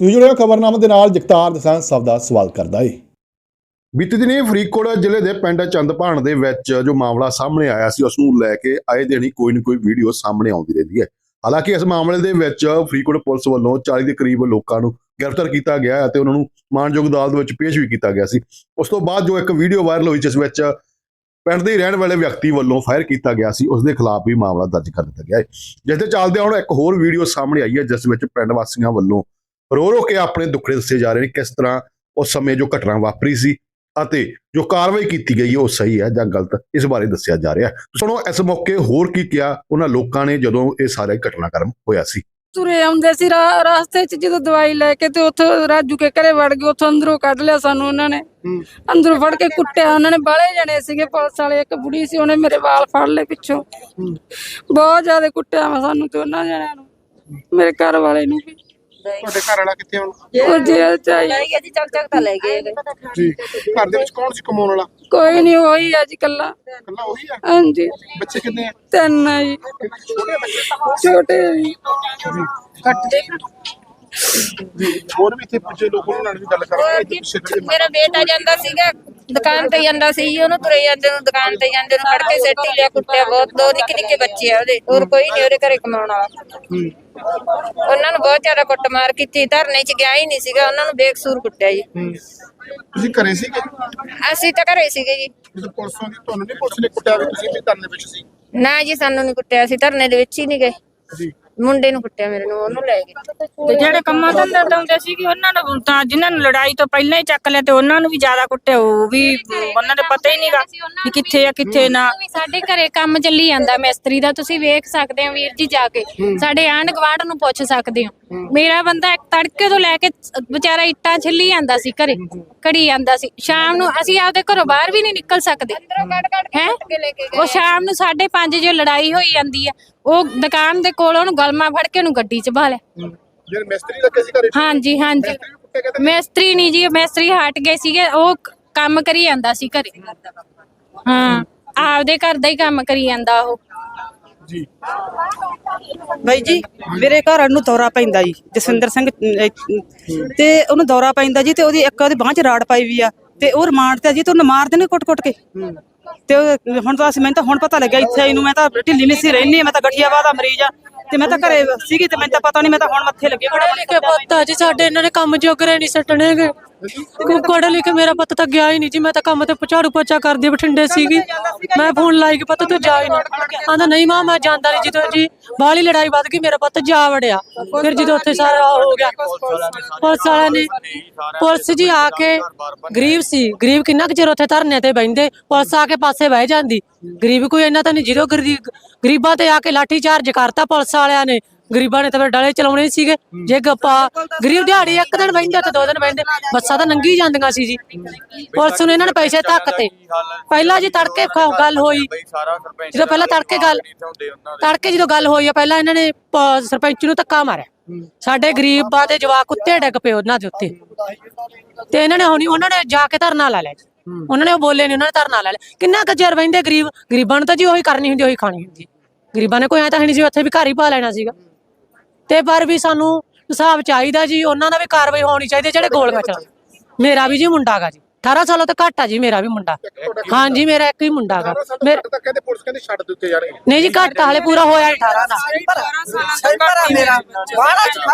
ਤੁਸੀਂ ਜੁੜੇ ਹੋ ਖਬਰਨਾਮਾ ਦੇ ਨਾਲ ਜਗਤਾਰ ਦਸਾਂ ਸਭ ਦਾ ਸਵਾਲ ਕਰਦਾ ਏ। ਬੀਤੇ ਦਿਨੀ ਫਰੀਦਕੋਟ ਜ਼ਿਲ੍ਹੇ ਦੇ ਪਿੰਡ ਚੰਦਪਾਣ ਦੇ ਵਿੱਚ ਜੋ ਮਾਮਲਾ ਸਾਹਮਣੇ ਆਇਆ ਸੀ, ਉਸ ਨੂੰ ਲੈ ਕੇ ਆਏ ਦਿਨ ਹੀ ਕੋਈ ਨਾ ਕੋਈ ਵੀਡੀਓ ਸਾਹਮਣੇ ਆਉਂਦੀ ਰਹਿੰਦੀ ਹੈ। ਹਾਲਾਂਕਿ ਇਸ ਮਾਮਲੇ ਦੇ ਵਿੱਚ ਫਰੀਦਕੋਟ ਪੁਲਿਸ ਵੱਲੋਂ 40 ਦੇ ਕਰੀਬ ਲੋਕਾਂ ਨੂੰ ਗ੍ਰਿਫਤਾਰ ਕੀਤਾ ਗਿਆ ਹੈ ਅਤੇ ਉਹਨਾਂ ਨੂੰ ਮਾਨਯੋਗ ਅਦਾਲਤ ਵਿੱਚ ਪੇਸ਼ ਵੀ ਕੀਤਾ ਗਿਆ ਸੀ। ਉਸ ਤੋਂ ਬਾਅਦ ਜੋ ਇੱਕ ਵੀਡੀਓ ਵਾਇਰਲ ਹੋਈ, ਜਿਸ ਵਿੱਚ ਪਿੰਡ ਦੇ ਰਹਿਣ ਵਾਲੇ ਵਿਅਕਤੀ ਵੱਲੋਂ ਫਾਇਰ ਕੀਤਾ ਗਿਆ ਸੀ, ਉਸ ਦੇ ਖਿਲਾਫ ਵੀ ਮਾਮਲਾ ਦਰਜ ਕਰ ਦਿੱਤਾ ਗਿਆ ਹੈ। ਜਿਸ ਦੇ ਚੱਲਦੇ ਹੁਣ ਇੱਕ ਹੋਰ ਵੀਡੀਓ ਸਾਹਮਣੇ ਆਈ ਹੈ, ਜਿਸ ਵਿੱਚ ਪਿੰਡ ਵਾਸੀਆਂ ਵੱਲੋਂ ਰੋ ਰੋ ਕੇ ਆਪਣੇ ਦੁੱਖੜੇ ਦੱਸੇ ਜਾ ਰਹੇ ਨੇ ਕਿਸ ਤਰ੍ਹਾਂ ਉਸ ਸਮੇਂ ਜੋ ਘਟਨਾ ਵਾਪਰੀ ਸੀ ਅਤੇ ਜੋ ਕਾਰਵਾਈ ਕੀਤੀ ਗਈ ਹੈ ਉਹ ਸਹੀ ਹੈ ਜਾਂ ਗਲਤ ਇਸ ਬਾਰੇ ਦੱਸਿਆ ਜਾ ਰਿਹਾ ਹੈ। ਸੁਣੋ ਇਸ ਮੌਕੇ ਹੋਰ ਕੀ ਕਿਹਾ ਉਹਨਾਂ ਲੋਕਾਂ ਨੇ ਜਦੋਂ ਇਹ ਸਾਰੇ ਘਟਨਾਕ੍ਰਮ ਹੋਇਆ ਸੀ। ਤੁਰੇ ਆਉਂਦੇ ਸੀ ਰਾਸਤੇ 'ਚ ਜਦੋਂ ਦਵਾਈ ਲੈ ਕੇ ਤੇ ਉੱਥੋਂ ਰਾਜੂ ਕੇ ਘਰੇ ਵੜ ਗਏ ਉੱਥੋਂ ਅੰਦਰੋਂ ਕੱਢ ਲਿਆ ਸਾਨੂੰ ਉਹਨਾਂ ਨੇ। ਅੰਦਰੋਂ ਫੜ ਕੇ ਕੁੱਟਿਆ ਉਹਨਾਂ ਨੇ ਬਾਲੇ ਜਣੇ ਸੀਗੇ ਪੁਲਿਸ ਵਾਲੇ ਇੱਕ ਬੁੜੀ ਸੀ ਉਹਨੇ ਮੇਰੇ ਵਾਲ ਫੜ ਲਏ ਪਿੱਛੋਂ। ਬਹੁਤ ਜ਼ਿਆਦਾ ਕੁੱਟਿਆ ਵਾ ਸਾਨੂੰ ਤੇ ਉਹਨਾਂ ਜਣਿਆਂ ਨੂੰ ਮੇਰੇ ਘਰ ਵਾਲੇ ਨੂੰ ਵੀ। ਤੁਹਾਡੇ ਘਰ ਵਾਲਾ ਕਿੱਥੇ ਹੁਣ? ਉਹ ਜੇਲ੍ਹ ਚ ਆਈ ਗਏ ਜੀ ਚੱਕ ਚੱਕ ਤਾਂ ਲੈ ਗਏ ਜੀ ਘਰ ਦੇ ਵਿੱਚ ਕੌਣ ਸੀ ਕਮਾਉਣ ਵਾਲਾ? ਕੋਈ ਨਹੀਂ ਹੋਈ ਅੱਜ ਕੱਲਾ ਕੱਲਾ ਉਹੀ ਆ? ਹਾਂਜੀ। ਬੱਚੇ ਕਿੰਨੇ ਆ? ਤਿੰਨ ਆ ਜੀ। ਛੋਟੇ ਬੱਚੇ? ਛੋਟੇ ਆ ਜੀ। ਹੋਰ ਵੀ ਇੱਥੇ ਪੁੱਛੇ ਲੋਕ ਉਹਨਾਂ ਨਾਲ ਵੀ ਗੱਲ ਕਰਾਂਗੇ ਇੱਥੇ ਪਿੱਛੇ ਮੇਰਾ ਬੇਟਾ ਜਾਂਦਾ ਸੀਗਾ ਦੁਕਾਨ ਤੇ ਜਾਂਦਾ ਸੀ ਉਹਨੂੰ ਤੁਰੇ ਜਾਂਦੇ ਨੂੰ ਦੁਕਾਨ ਤੇ ਜਾਂਦੇ ਨੂੰ ਫੜ ਕੇ ਸੱਟੀ ਲਿਆ ਕੁੱਟਿਆ ਬਹੁਤ ਦੋ ਨਿੱਕੇ ਨਿੱਕੇ ਬੱਚੇ ਆ ਉਹਦੇ ਹੋਰ ਕੋਈ ਨਹੀਂ ਉਹਦੇ ਘਰੇ ਕਮਾਉਣ ਵਾਲਾ। ਉਹਨਾਂ ਨੂੰ ਬਹੁਤ ਜ਼ਿਆਦਾ ਕੁੱਟਮਾਰ ਕੀਤੀ ਧਰਨੇ 'ਚ ਗਿਆ ਹੀ ਨਹੀਂ ਸੀਗਾ ਉਹਨਾਂ ਨੂੰ ਬੇਕਸੂਰ ਕੁੱਟਿਆ ਜੀ। ਤੁਸੀਂ ਘਰੇ ਸੀਗੇ? ਅਸੀਂ ਤਾਂ ਘਰੇ ਸੀਗੇ ਜੀ। ਪੁਲਿਸ ਆਉਂਦੀ ਤੁਹਾਨੂੰ ਨਹੀਂ ਪੁਲਿਸ ਨੇ ਕੁੱਟਿਆ ਵੀ ਤੁਸੀਂ ਵੀ ਧਰਨੇ ਵਿੱਚ ਸੀ? ਨਾ ਜੀ ਸਾਨੂੰ ਨਹੀਂ ਕੁੱਟਿਆ ਅਸੀਂ ਧਰਨੇ ਦੇ ਵਿੱਚ ਹੀ ਨਹੀਂ ਗਏ। ਜੀ। ਮੁੰਡੇ ਨੂੰ ਕੁੱਟਿਆ ਮੇਰੇ ਨੂੰ ਉਹਨੂੰ ਲੈ ਗਏ। ਤੇ ਜਿਹੜੇ ਕੰਮਾਂ ਧੰਦੇ ਲਾਉਂਦੇ ਸੀਗੇ ਉਹਨਾਂ ਨੂੰ ਤਾਂ ਜਿਨ੍ਹਾਂ ਨੂੰ ਲੜਾਈ ਤੋਂ ਪਹਿਲਾਂ ਹੀ ਚੱਕ ਲਿਆ ਤੇ ਉਹਨਾਂ ਨੂੰ ਵੀ ਜ਼ਿਆਦਾ ਕੁੱਟਿਆ ਉਹ ਵੀ ਉਹਨਾਂ ਨੂੰ ਪਤਾ ਹੀ ਨਹੀਂਗਾ ਕਿ ਕਿੱਥੇ ਆ ਕਿੱਥੇ ਨਾ। ਸਾਡੇ ਘਰੇ ਕੰਮ ਚੱਲੀ ਜਾਂਦਾ ਮਿਸਤਰੀ ਦਾ ਤੁਸੀਂ ਵੇਖ ਸਕਦੇ ਹੋ ਵੀਰ ਜੀ ਜਾ ਕੇ। ਸਾਡੇ ਆਂਢ ਗੁਆਂਢ ਨੂੰ ਪੁੱਛ ਸਕਦੇ ਹੋ। ਮੇਰਾ ਬੰਦਾ ਇੱਕ ਤੜਕੇ ਤੋਂ ਲੈ ਕੇ ਵਿਚਾਰਾ ਇੱਟਾਂ ਛਿੱਲੀ ਜਾਂਦਾ ਸੀ ਘਰੇ ਘੜੀ ਜਾਂਦਾ ਸੀ। ਸ਼ਾਮ ਨੂੰ ਅਸੀਂ ਆਪਦੇ ਘਰੋਂ ਬਾਹਰ ਵੀ ਨਹੀਂ ਨਿਕਲ ਸਕਦੇ। ਹੈ? ਉਹ ਸ਼ਾਮ ਨੂੰ 5:30 ਜੇ ਲੜਾਈ ਹੋਈ ਜਾਂਦੀ ਆ ਉਹ ਦੁਕਾਨ ਦੇ ਕੋਲ ਉਹਨੂੰ ਗਲਮਾ ਫੜ ਕੇ ਉਹਨੂੰ ਗੱਡੀ 'ਚ ਬਾਲਿਆ ਜਿਹੜੇ ਮਿਸਤਰੀ ਲੱਗੇ ਸੀ ਘਰੇ? ਹਾਂਜੀ ਹਾਂਜੀ। ਮਿਸਤਰੀ ਨਹੀਂ ਜੀ ਮਿਸਤਰੀ ਹਟ ਗਏ ਸੀਗੇ ਉਹ ਕੰਮ ਕਰੀ ਜਾਂਦਾ ਸੀ ਘਰੇ। ਹਾਂ ਆਪਦੇ ਘਰ ਦਾ ਹੀ ਕੰਮ ਕਰੀ ਜਾਂਦਾ ਉਹ। ਜੀ। ਬਾਈ ਜੀ ਮੇਰੇ ਘਰ ਨੂੰ ਦੌਰਾ ਪੈਂਦਾ ਜੀ ਜਸਵਿੰਦਰ ਸਿੰਘ ਤੇ ਉਹਨੂੰ ਦੌਰਾ ਪੈਂਦਾ ਜੀ ਤੇ ਉਹਦੀ ਇੱਕ ਉਹਦੀ ਬਾਂਹ 'ਚ ਰਾੜ ਪਾਈ ਵੀ ਆ ਤੇ ਉਹ ਰਿਮਾਂਡ ਤੇ ਆ ਜੀ ਤੇ ਉਹਨੂੰ ਮਾਰ ਦੇਣੇ ਕੁੱਟ-ਕੁੱਟ ਕੇ। ਤੇ ਉਹ- ਹੁਣ ਤਾਂ ਅਸੀਂ ਮੈਨੂੰ ਤਾਂ ਹੁਣ ਪਤਾ ਲੱਗਿਆ ਇੱਥੇ ਇਹਨੂੰ ਮੈਂ ਤਾਂ ਢਿੱਲੀ ਮਿੱਸੀ ਰਹਿੰਦੀ ਆ ਮੈਂ ਤਾਂ ਗਠੀਆਵਾ ਦਾ ਮਰੀਜ਼ ਆ ਤੇ ਮੈਂ ਤਾਂ ਘਰੇ ਸੀਗੀ ਤੇ ਮੈਨੂੰ ਤਾਂ ਪਤਾ ਨਹੀਂ ਮੈਂ ਤਾਂ ਹੁਣ ਮੱਥੇ ਲੱਗੇ। ਪੜ੍ਹੇ ਲਿਖੇ ਪੁੱਤ ਜੀ ਸਾਡੇ ਇਹਨਾਂ ਨੇ ਕੰਮ ਜੋਗਰੇ ਨਹੀਂ ਸੱਟਣੇਗੇ। ਪੜ੍ਹੇ ਲਿਖੇ ਮੇਰਾ ਪੁੱਤ ਤਾਂ ਗਿਆ ਹੀ ਨਹੀਂ ਜੀ? ਮੈਂ ਤਾਂ ਕੰਮ ਤੇ ਝਾੜੂ ਪੋਚਾ ਕਰਦੀ ਬਠਿੰਡੇ ਸੀਗੀ। ਮੈਂ ਫੋਨ ਲਾਈ ਕਿ ਪੁੱਤ ਤੂੰ ਜਾ ਹੀ ਨਹੀਂ। ਆਂਦਾ ਨਹੀਂ ਮਾਂ ਮੈਂ ਜਾਂਦਾ ਨਹੀਂ। ਜਦੋਂ ਜੀ ਬਾਹਲੀ ਲੜਾਈ ਵੱਧ ਗਈ ਮੇਰਾ ਪੁੱਤ ਜਾ ਵੜਿਆ। ਫਿਰ ਜਦੋਂ ਉੱਥੇ ਸਾਰਾ ਹੋ ਗਿਆ ਪੁਲਿਸ ਵਾਲਿਆਂ ਨੇ ਪੁਲਿਸ ਜੀ ਆ ਕੇ ਗਰੀਬ ਸੀ। ਗਰੀਬ ਕਿੰਨਾ ਕੁ ਚਿਰ ਉੱਥੇ ਧਰਨੇ ਤੇ ਬੈੰਦੇ ਪੁਲਿਸ ਆ ਕੇ ਪਾਸੇ ਬਹਿ ਜਾਂਦੀ। ਗਰੀਬ ਕੋਈ ਇੰਨਾ ਤਾਂ ਨਹੀਂ ਜਦੋਂ ਗਰੀਬਾਂ ਤੇ ਆ ਕੇ ਲਾਠੀ ਚਾਰਜ ਕਰਤਾ ਪੁਲਿਸ ਵਾਲਿਆਂ ਨੇ। ਗਰੀਬਾਂ ਨੇ ਤਾਂ ਫਿਰ ਡਲੇ ਚਲਾਉਣੇ ਸੀਗੇ। ਜੇ ਗੱਪਾ ਗਰੀਬ ਦਿਹਾੜੀ ਇੱਕ ਦਿਨ ਬੈਂਦੇ ਤੇ ਦੋ ਦਿਨ ਬੈਂਦੇ ਬੱਸਾਂ ਤਾਂ ਨੰਗੀ ਜਾਂਦੀਆਂ ਸੀ ਜੀ। ਪੁਲਿਸ ਨੂੰ ਇਹਨਾਂ ਨੇ ਪੈਸੇ ਧੱਕ ਤੇ। ਪਹਿਲਾਂ ਜੀ ਤੜਕੇ ਗੱਲ ਹੋਈ। ਜਦੋਂ ਪਹਿਲਾਂ ਤੜਕੇ ਗੱਲ ਤੜਕੇ ਜਦੋਂ ਗੱਲ ਹੋਈ ਆ ਪਹਿਲਾਂ ਇਹਨਾਂ ਨੇ ਸਰਪੰਚ ਨੂੰ ਧੱਕਾ ਮਾਰਿਆ। ਸਾਡੇ ਗਰੀਬਾਂ ਦੇ ਜਵਾਕ ਕੁੱਤੇ ਡਿੱਗ ਪਏ ਉਹਨਾਂ ਦੇ ਉੱਤੇ। ਤੇ ਇਹਨਾਂ ਨੇ ਹੁਣੀ ਉਹਨਾਂ ਨੇ ਜਾ ਕੇ ਧਰਨਾ ਲਾ ਲਿਆ। ਉਹਨਾਂ ਨੇ ਉਹ ਬੋਲੇ ਨਹੀਂ ਉਹਨਾਂ ਨੇ ਧਰਨਾ ਲਾ ਲਿਆ। ਕਿੰਨਾ ਕੁ ਚਿਰ ਬੈਂਦੇ ਗਰੀਬ ਗਰੀਬਾਂ ਨੂੰ ਤਾਂ ਜੀ ਉਹੀ ਕਰਨੀ ਹੁੰਦੀ ਉਹੀ ਖਾਣੀ ਹੁੰਦੀ। ਗਰੀਬਾਂ ਨੇ ਕੋਈ ਐ ਤਾਂ ਹੈ ਨਹੀਂ ਸੀ ਉੱਥੇ ਵੀ ਘਰ ਹੀ ਪਾ ਲੈਣਾ ਸੀਗਾ। ਤੇ ਪਰ ਵੀ ਸਾਨੂੰ ਹਿਸਾਬ ਚਾਹੀਦਾ ਜੀ, ਉਹਨਾਂ ਦਾ ਵੀ ਕਾਰਵਾਈ ਹੋਣੀ ਚਾਹੀਦੀ ਜਿਹੜੇ ਗੋਲੀਆਂ ਚਲਾਉਂਦੇ ਮੇਰਾ ਵੀ ਜੀ ਮੁੰਡਾ ਗਾ ਜੀ। 18 ਸਾਲਾਂ ਤੋਂ ਘੱਟ ਆ ਜੀ ਮੇਰਾ ਵੀ ਮੁੰਡਾ। ਹਾਂਜੀ ਮੇਰਾ ਇੱਕ ਹੀ ਮੁੰਡਾ ਗਾ। ਮੇਰਾ ਤਾਂ ਕਹਿੰਦੇ ਪੁਲਿਸ ਕਹਿੰਦੇ ਛੱਡ ਦਿੱਤੇ ਜਾਣਗੇ। ਨਹੀਂ ਜੀ ਘੱਟ ਹਾਲੇ ਪੂਰਾ ਹੋਇਆ 18 ਦਾ। ਮੇਰਾ।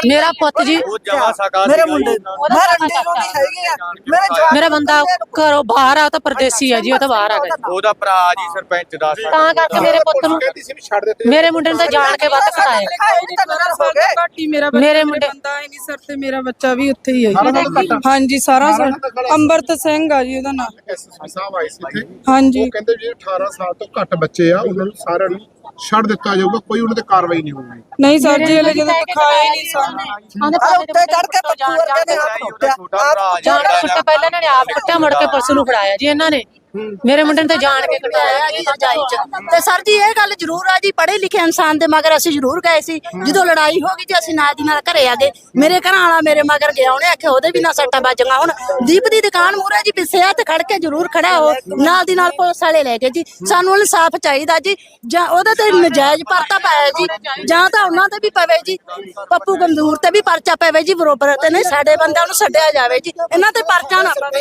ਮੇਰਾ ਪੁੱਤ ਜੀ ਮੇਰੇ ਮੁੰਡੇ ਮੈਂ ਰੰਡੇ ਨੂੰ ਨਹੀਂ ਹੈਗੀ ਆ। ਮੇਰੇ ਜਵਾਕ ਮੇਰਾ ਬੰਦਾ ਘਰੋਂ ਬਾਹਰ ਆ ਉਹ ਤਾਂ ਪਰਦੇਸੀ ਆ ਜੀ ਉਹ ਤਾਂ ਬਾਹਰ ਆ ਗਿਆ ਉਹਦਾ ਭਰਾ ਜੀ ਸਰਪੰਚ ਦਾ ਤਾਂ ਕਰਕੇ ਮੇਰੇ ਪੁੱਤ ਨੂੰ ਕਹਿੰਦੀ ਸੀ ਵੀ ਛੱਡ ਦਿੱਤੇ ਮੇਰੇ ਮੁੰਡੇ ਨੂੰ ਤਾਂ ਜਾਣ ਕੇ ਵੱਧ ਕਟਾਇਆ ਹੋ ਗਏ ਘਾਟੀ ਮੇਰਾ ਮੁੰਡੇ ਬੰਦਾ ਹੀ ਨਹੀਂ ਸਰ ਤੇ ਮੇਰਾ ਬੱਚਾ ਵੀ ਉੱਥੇ ਹੀ ਹੈ ਜੀ। ਹਾਂਜੀ ਸਾਰਾ ਸਰ ਅੰਮ੍ਰਿਤ ਸਿੰਘ ਆ ਜੀ ਉਹਦਾ ਨਾਮ ਐਸਐਸਪੀ ਸਾਹਿਬ ਆਏ ਸੀ ਇੱਥੇ ਹਾਂਜੀ ਉਹ ਕਹਿੰਦੇ ਜਿਹੜੇ 18 ਸਾਲ ਤੋਂ ਘੱਟ ਬੱਚੇ ਆ ਉਹਨਾਂ ਨੂੰ ਸਾਰਿਆਂ ਨੂੰ ਛੱਡ ਦਿੱਤਾ ਜਾਊਗਾ ਕੋਈ ਉਹਨਾਂ ਤੇ ਕਾਰਵਾਈ ਨਹੀਂ ਹੋਊਗੀ ਨਹੀਂ ਸਰ ਜੀ ਹਲੇ ਜਦੋਂ ਦਿਖਾਇਆ ਹੀ ਨਹੀਂ ਸਾਨੂੰ ਉੱਤੇ ਚੜ ਕੇ ਪੱਪੂ ਵਰਗੇ ਨੇ ਹੱਥ ਉੱਤੇ ਛੋਟਾ ਭਰਾ ਜਾਣ ਕੇ ਕੁੱਟਿਆ ਪਹਿਲਾਂ ਇਹਨਾਂ ਨੇ ਆਪ ਕੁੱਟਿਆ ਮੁੜ ਕੇ ਪੁਲਿਸ ਨੂੰ ਫੜਾਇਆ ਜੀ ਇਹਨਾਂ ਨੇ ਮੇਰੇ ਮੁੰਡੇ ਨੇ ਤਾਂ ਜਾਣ ਕੇ ਕਟਾਇਆ ਜੀ। ਰਜਾਈ ਚ। ਤੇ ਸਰ ਜੀ ਇਹ ਗੱਲ ਜ਼ਰੂਰ ਆ ਜੀ ਪੜ੍ਹੇ ਲਿਖੇ ਇਨਸਾਨ ਦੇ ਮਗਰ ਅਸੀਂ ਜ਼ਰੂਰ ਗਏ ਸੀ। ਜਦੋਂ ਲੜਾਈ ਹੋ ਗਈ ਜੀ ਅਸੀਂ ਨਾਲ ਦੀ ਨਾਲ ਘਰੇ ਆ ਗਏ। ਮੇਰੇ ਘਰਾਂ ਵਾਲਾ ਮੇਰੇ ਮਗਰ ਗਿਆ ਉਹਨੇ ਆਖਿਆ ਉਹਦੇ ਵੀ ਨਾ ਸੱਟਾਂ ਵੱਜੀਆਂ ਹੁਣ। ਦੀਪ ਦੀ ਦੁਕਾਨ ਮੂਹਰੇ ਜੀ ਪਿੱਛੇ ਆ ਤੇ ਖੜ ਕੇ ਜ਼ਰੂਰ ਖੜਾ ਹੋ। ਨਾਲ ਦੀ ਨਾਲ ਪੁਲਿਸ ਵਾਲੇ ਲੈ ਗਏ ਜੀ। ਸਾਨੂੰ ਇਨਸਾਫ ਚਾਹੀਦਾ ਜੀ। ਜਾਂ ਉਹਦੇ ਤੇ ਨਜਾਇਜ਼ ਪਰਚਾ ਪਾਇਆ ਜੀ। ਜਾਂ ਤਾਂ ਉਹਨਾਂ ਤੇ ਵੀ ਪਵੇ ਜੀ। ਪੱਪੂ ਗੰਦੂਰ ਤੇ ਵੀ ਪਰਚਾ ਪਵੇ ਜੀ ਬਰੋਬਰ ਤੇ ਨਹੀਂ ਸਾਡੇ ਬੰਦਿਆਂ ਨੂੰ ਛੱਡਿਆ ਜਾਵੇ ਜੀ। ਇਹਨਾਂ ਤੇ ਪਰਚਾ ਨਾ ਪਵੇ।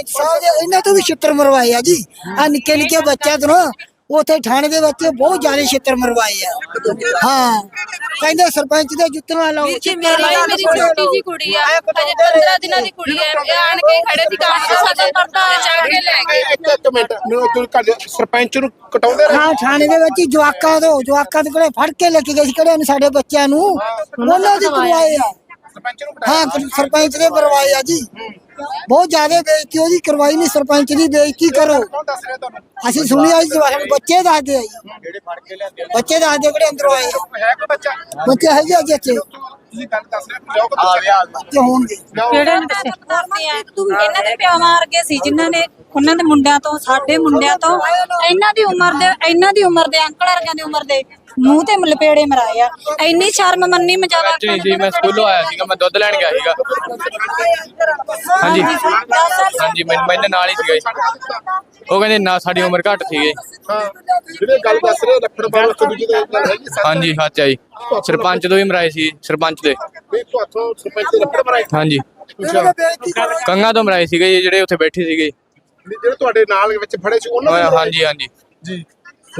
ਇਹਨਾਂ ਤੋਂ ਵੀ ਛਿੱਤਰ ਮਰਵਾਏ ਆ ਜੀ। ਆ ਨਿੱਕੇ ਨਿੱਕੇ ਬੱਚਿਆਂ ਤੋਂ ਉਥੇ ਥਾਣੇ ਦੇ ਵਿੱਚ ਬਹੁਤ ਜ਼ਿਆਦਾ ਛਿੱਤਰ ਮਰਵਾਏ ਆ। ਹਾਂ ਕਹਿੰਦੇ ਸਰਪੰਚ ਦੇ ਜੁੱਤੀਆਂ ਲਾਓ ਜੀ ਮੇਰੀ ਮੇਰੀ ਛੋਟੀ ਜੀ ਕੁੜੀ ਆ ਅਜੇ 15 ਦਿਨਾਂ ਦੀ ਕੁੜੀ ਆ ਇਹ ਆਣ ਕੇ ਖੜੇ ਸੀ ਕੰਮ ਤੋਂ ਸਾਡਾ ਪਰਦਾ ਚੱਕ ਕੇ ਲੈ ਗਏ। ਇੱਕ ਇੱਕ ਮਿੰਟ ਨੂੰ ਤੂੰ ਘਰ ਸਰਪੰਚ ਨੂੰ ਕਟਾਉਂਦੇ ਰਹੇ? ਹਾਂ ਥਾਣੇ ਦੇ ਵਿੱਚ ਜਵਾਕਾਂ ਤੋਂ ਜਵਾਕਾਂ ਦੇ ਕੋਲੇ ਫੜ ਕੇ ਲੈ ਕੇ ਗਏ ਸੀ ਕਿਹੜੇ ਨੇ ਸਾਡੇ ਬੱਚਿਆਂ ਨੂੰ? ਉਹਨਾਂ ਦੇ ਕਰਵਾਏ ਆ। ਸਰਪੰਚ ਨੂੰ ਹਾਂ ਸਰਪੰਚ ਦੇ ਕਰਵਾਏ ਆ ਜੀ। ਬਹੁਤ ਜ਼ਿਆਦਾ ਬੇਇੱਜ਼ਤੀ ਉਹਦੀ ਕਰਵਾਈ ਨਹੀਂ ਸਰਪੰਚ ਦੀ ਬੇਇੱਜ਼ਤੀ ਕਰੋ। ਦੱਸ ਰਿਹਾ ਤੁਹਾਨੂੰ? ਅਸੀਂ ਸੁਣੀ ਆ ਜੀ ਜਵਾਕਾਂ ਨੂੰ ਬੱਚੇ ਦੱਸਦੇ ਆ ਜੀ। ਬੱਚੇ ਦੱਸਦੇ ਕਿਹੜੇ ਅੰਦਰੋਂ ਆਏ ਆ। ਹੈ ਕੋਈ ਬੱਚਾ? ਬੱਚੇ ਹੈਗੇ ਆ ਜੀ ਇੱਥੇ। ਤੁਸੀਂ ਗੱਲ ਦੱਸ ਰਹੇ ਹੋ ਜਾਓ ਬੱਚਾ ਹੋਣਗੇ। ਕਿਹੜੇ ਨੇ ਦੱਸਿਆ ਇਹਨਾਂ ਦੇ ਪਿਓ ਮਾਰ ਗਏ ਸੀ ਜਿਨ੍ਹਾਂ ਨੇ ਉਹਨਾਂ ਦੇ ਮੁੰਡਿਆਂ ਤੋਂ ਸਾਡੇ ਮੁੰਡਿਆਂ ਤੋਂ ਇਹਨਾਂ ਦੀ ਉਮਰ ਦੇ ਇਹਨਾਂ ਦੀ ਉਮਰ ਦੇ ਅੰਕਲ ਵਰਗਿਆਂ ਦੀ ਉਮਰ ਦੇ ਮੂੰਹ ਤੇ ਲਪੇੜੇ ਮਰਾਏ ਆ। ਇੰਨੀ ਸ਼ਰਮ ਮੰਨੀ ਮਜਾਲਾ ਜੀ ਜੀ ਮੈਂ ਸਕੂਲੋਂ ਆਇਆ ਸੀਗਾ ਮੈਂ ਦੁੱਧ ਲੈਣ ਗਿਆ ਸੀਗਾ। ਹਾਂਜੀ। ਹਾਂਜੀ। ਮੈਂ ਮੈਨੇ ਨਾਲ ਹੀ ਸੀਗਾ ਜੀ। ਉਹ ਕਹਿੰਦੇ ਨਾ ਸਾਡੀ ਉਮਰ ਘੱਟ ਸੀਗੀ ਹਾਂ। ਜਿਹੜੇ ਗੱਲ ਦੱਸ ਰਹੇ ਲੱਖੜ ਬਾਲ ਇੱਕ ਦੂਜੇ ਦੇ ਗੱਲ ਹੈਗੀ ਹਾਂਜੀ ਸੱਚ ਆ ਜੀ। ਸਰਪੰਚ ਤੋਂ ਵੀ ਮਰਾਏ ਸੀ ਸਰਪੰਚ ਦੇ। ਵੀ ਸਰਪੰਚ ਦੇ ਹਾਂਜੀ। ਅੱਛਾ। ਕੰਗਾ ਤੋਂ ਮਰਾਏ ਸੀਗੇ ਜੀ ਜਿਹੜੇ ਉੱਥੇ ਬੈਠੇ ਸੀਗੇ। ਜਿਹੜੇ ਤੁਹਾਡੇ ਨਾਲ ਵਿੱਚ ਫੜੇ ਸੀ ਉਹਨਾਂ ਹਾਂਜੀ ਹਾਂਜੀ। ਜੀ।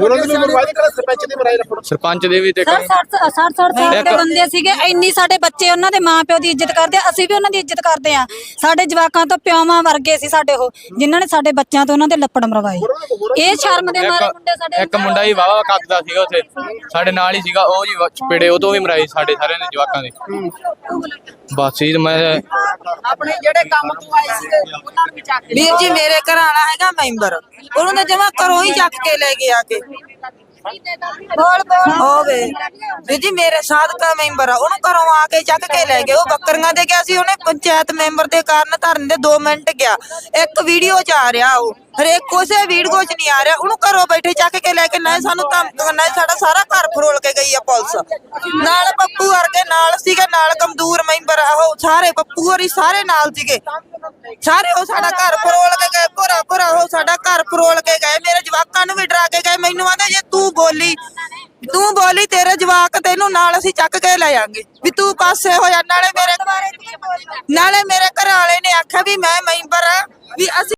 ਉਹਨਾਂ ਦੇ ਵੀ ਮਰਵਾਈ ਕਰਾ ਸਰਪੰਚ ਦੇ ਮਰਾਈ ਸਰਪੰਚ ਦੇ ਵੀ ਤੇ ਸਰ 60 60 60 ਸਾਲ ਦੇ ਬੰਦੇ ਸੀਗੇ ਇੰਨੀ ਸਾਡੇ ਬੱਚੇ ਉਹਨਾਂ ਦੇ ਮਾਪਿਓ ਦੀ ਇੱਜ਼ਤ ਕਰਦੇ ਆ, ਅਸੀਂ ਵੀ ਉਹਨਾਂ ਦੀ ਇੱਜ਼ਤ ਕਰਦੇ ਆ। ਸਾਡੇ ਜਵਾਕਾਂ ਤੋਂ ਪਿਓਾਂ ਵਰਗੇ ਸੀ ਸਾਡੇ ਉਹ ਜਿਨ੍ਹਾਂ ਨੇ ਸਾਡੇ ਬੱਚਿਆਂ ਤੋਂ ਉਹਨਾਂ ਦੇ ਲੱਪੜ ਮਰਵਾਏ। ਇਹ ਸ਼ਰਮ ਦੇ ਮਾਰੇ ਮੁੰਡੇ ਸਾਡੇ ਇੱਕ ਮੁੰਡਾ ਹੀ ਵਾਵਾ ਕੱਦ ਦਾ ਸੀਗਾ ਉੱਥੇ। ਸਾਡੇ ਨਾਲ ਹੀ ਸੀਗਾ ਉਹ ਜੀ ਚਪੇੜੇ ਉਹ ਤੋਂ ਵੀ ਮਰਾਏ ਸਾਡੇ ਸਾਰਿਆਂ ਦੇ ਜਵਾਕਾਂ ਦੇ। ਬਸ ਜੀ ਮੈਂ ਆਪਣੇ ਜਿਹੜੇ ਕੰਮ ਤੋਂ ਆਏ ਸੀ ਉਹਨਾਂ ਨੂੰ ਵੀ ਚੱਕ ਵੀਰ ਜੀ ਮੇਰੇ ਘਰ ਆਣਾ ਹੈਗਾ ਮੈਂਬਰ। ਉਹਨੂੰ ਤਾਂ ਜਮਾ ਘਰੋਂ ਹੀ ਚੱਕ ਕੇ ਲੈ ਕੇ ਆ ਕੇ। ਹੋਵੇ। ਵੀ ਜੀ ਮੇਰੇ ਸਾਧਕਾ ਮੈਂਬਰ ਆ, ਉਹਨੂੰ ਘਰੋਂ ਆ ਕੇ ਚੱਕ ਕੇ ਲੈ ਗਏ। ਉਹ ਬੱਕਰੀਆਂ ਦੇ ਗਿਆ ਸੀ, ਉਹਨੇ ਪੰਚਾਇਤ ਮੈਂਬਰ ਦੇ ਕਾਰਨ ਧਰਨ ਦੇ 2 ਮਿੰਟ ਗਿਆ। ਇੱਕ ਵੀਡੀਓ ਚ ਆ ਰਿਹਾ ਉਹ। ਹਰੇਕ ਕੋਸੇ ਵੀਡੀਓ ਚ ਨਹੀਂ ਆ ਰਿਹਾ। ਉਹਨੂੰ ਘਰੋਂ ਬੈਠੇ ਚੱਕ ਕੇ ਲੈ ਕੇ ਨਾ ਸਾਨੂੰ ਧਮਕ ਨਾ ਸਾਡਾ ਸਾਰਾ ਘਰ ਫਰੋਲ ਕੇ ਗਈ ਆ ਪੁਲਿਸ। ਨਾਲ ਪੱਪੂ ਵਰਗੇ ਨਾਲ ਸੀਗੇ, ਨਾਲ ਕਮਦੂਰ ਮੈਂਬਰ ਉਹ ਸਾਰੇ ਪੱਪੂ ਹੋਰੀ ਸਾਰੇ ਨਾਲ ਸੀਗੇ। ਸਾਰੇ ਉਹ ਸਾਡਾ ਘਰ ਫਰੋਲ ਕੇ ਗਏ ਪੂਰਾ ਪੂਰਾ ਉਹ ਸਾਡਾ ਘਰ ਫਰੋਲ ਕੇ ਗਏ। ਮੇਰੇ ਜਵਾਕਾਂ ਨੂੰ ਵੀ ਡਰਾ ਕੇ ਗਏ, ਮੈਨੂੰ ਆਂਦੇ ਜੇ ਤੂੰ ਬੋਲੀ ਤੂੰ ਬੋਲੀ ਤੇਰੇ ਜਵਾਕ ਤੈਨੂੰ ਨਾਲ ਅਸੀਂ ਚੱਕ ਕੇ ਲੈ ਜਾਾਂਗੇ ਵੀ ਤੂੰ ਪਾਸੇ ਹੋ ਜਾ, ਨਾਲੇ ਮੇਰੇ ਨਾਲੇ ਮੇਰੇ ਘਰ ਵਾਲੇ ਨੇ ਆਖਿਆ ਵੀ ਮੈਂ ਮੈਂਬਰ ਆ, ਵੀ ਅਸੀਂ